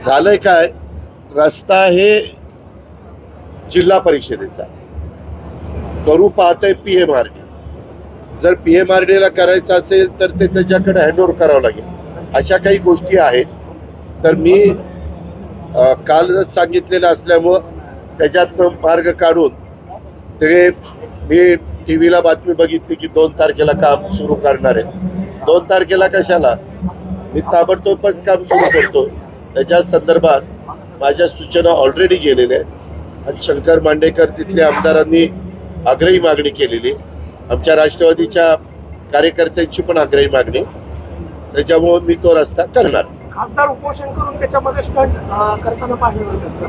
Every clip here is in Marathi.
झालंय काय? रस्ता हे जिल्हा परिषदेचा. करू पाहतंय पी एम आर डी जर पी एम आर डीला करायचं असेल तर ते त्याच्याकडे हँडओव्हर करावं लागेल. अशा काही गोष्टी आहेत. तर मी कालच सांगितलेलं असल्यामुळं त्याच्यातनं मार्ग काढून ते मी टी व्हीला बातमी बघितली की दोन तारखेला काम सुरू करणार आहे दोन तारखेला कशाला? मी ताबडतोबच काम सुरू करतो त्याच्या संदर्भात माझ्या सूचना ऑलरेडी गेलेल्या आहेत. आणि शंकर मांडेकर तिथल्या आमदारांनी आग्रही मागणी केलेली. आमच्या राष्ट्रवादीच्या कार्यकर्त्यांची पण आग्रही मागणी. त्याच्यामुळे मी तो रस्ता करणार. खासदार उपोषण करून त्याच्यामध्ये स्टंट करताना होतं.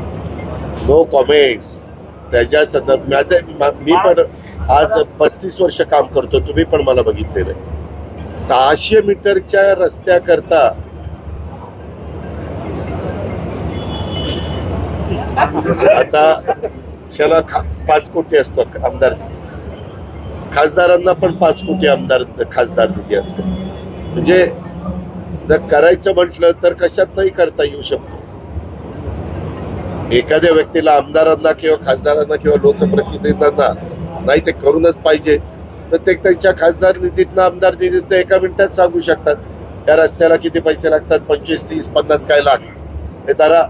नो कॉमेंट्स त्याच्या संदर्भ माझं- मा- मी पण आज पस्तीस वर्ष काम करतो. तुम्ही पण मला बघितलेलं आहे. सहाशे मीटरच्या रस्त्याकरता आता त्याला पाच कोटी असतो आमदार. खासदारांना पण पाच कोटी आमदार खासदार निधी असतो. म्हणजे जर करायचं म्हटलं तर कशात नाही करता येऊ शकतो. एखाद्या व्यक्तीला आमदारांना किंवा खासदारांना किंवा लोकप्रतिनिधींना नाही ते करूनच पाहिजे. तर ते त्यांच्या खासदार निधीतनं आमदार निधीतनं एका मिनिटात सांगू शकतात. त्या रस्त्याला किती पैसे लागतात? पंचवीस तीस पन्नास काय लाख? हे जरा